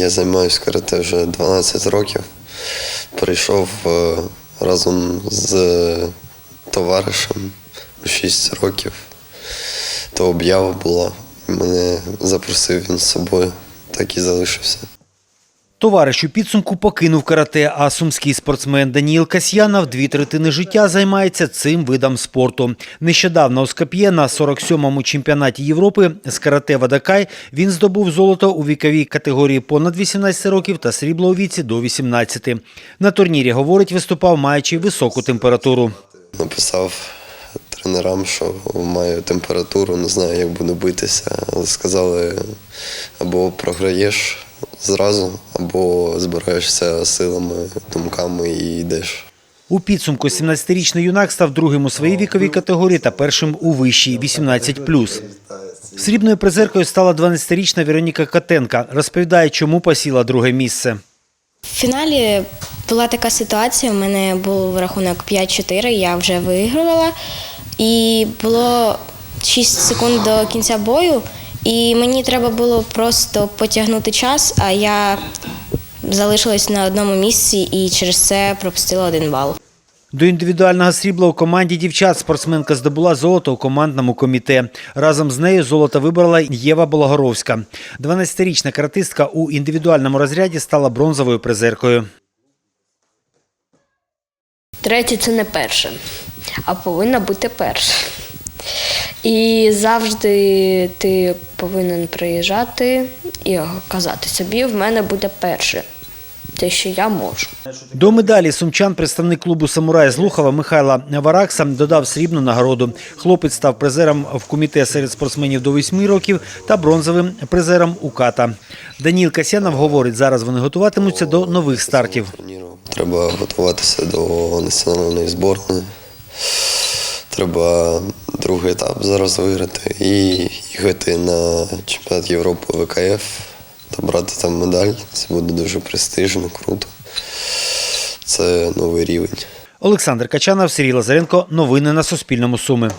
Я займаюся карате вже 12 років. Прийшов е, разом з товаришем у 6 років. То об'ява була. Мене запросив він з собою, так і залишився. Товариш у підсумку покинув карате, а сумський спортсмен Даніїл Касьянов дві третини життя займається цим видом спорту. Нещодавно у Скоп'є на 47-му чемпіонаті Європи з карате Вадакай він здобув золото у віковій категорії понад 18 років та срібло у віці до 18. На турнірі, говорить, виступав маючи високу температуру. Написав тренерам, що маю температуру, не знаю, як буду битися. Сказали, або програєш зразу, або збираєшся силами, думками і йдеш. У підсумку 17-річний юнак став другим у своїй віковій категорії та першим у вищій 18+. Срібною призеркою стала 12-річна Вероніка Котенка. Розповідає, чому посіла друге місце. В фіналі була така ситуація. У мене був рахунок 5-4, я вже вигравала. І було 6 секунд до кінця бою, і мені треба було просто потягнути час, а я залишилась на одному місці і через це пропустила один бал. До індивідуального срібла у команді дівчат спортсменка здобула золото у командному коміте. Разом з нею золото вибрала Єва Благоровська. 12-річна каратистка у індивідуальному розряді стала бронзовою призеркою. Третє це не перше, а повинна бути перше. І завжди ти повинен приїжджати і казати собі, в мене буде перше. Те, що я можу. До медалі сумчан представник клубу «Самурай» з Лухова Михайла Варакса додав срібну нагороду. Хлопець став призером в коміте серед спортсменів до 8 років та бронзовим призером у ката. Даніл Касянов говорить, зараз вони готуватимуться до нових стартів. Треба готуватися до національної зборної. Треба другий етап зараз виграти і їхати на чемпіонат Європи ВКФ та брати там медаль. Це буде дуже престижно, круто. Це новий рівень. Олександр Качанов, Сергій Лазаренко. Новини на Суспільному. Суми.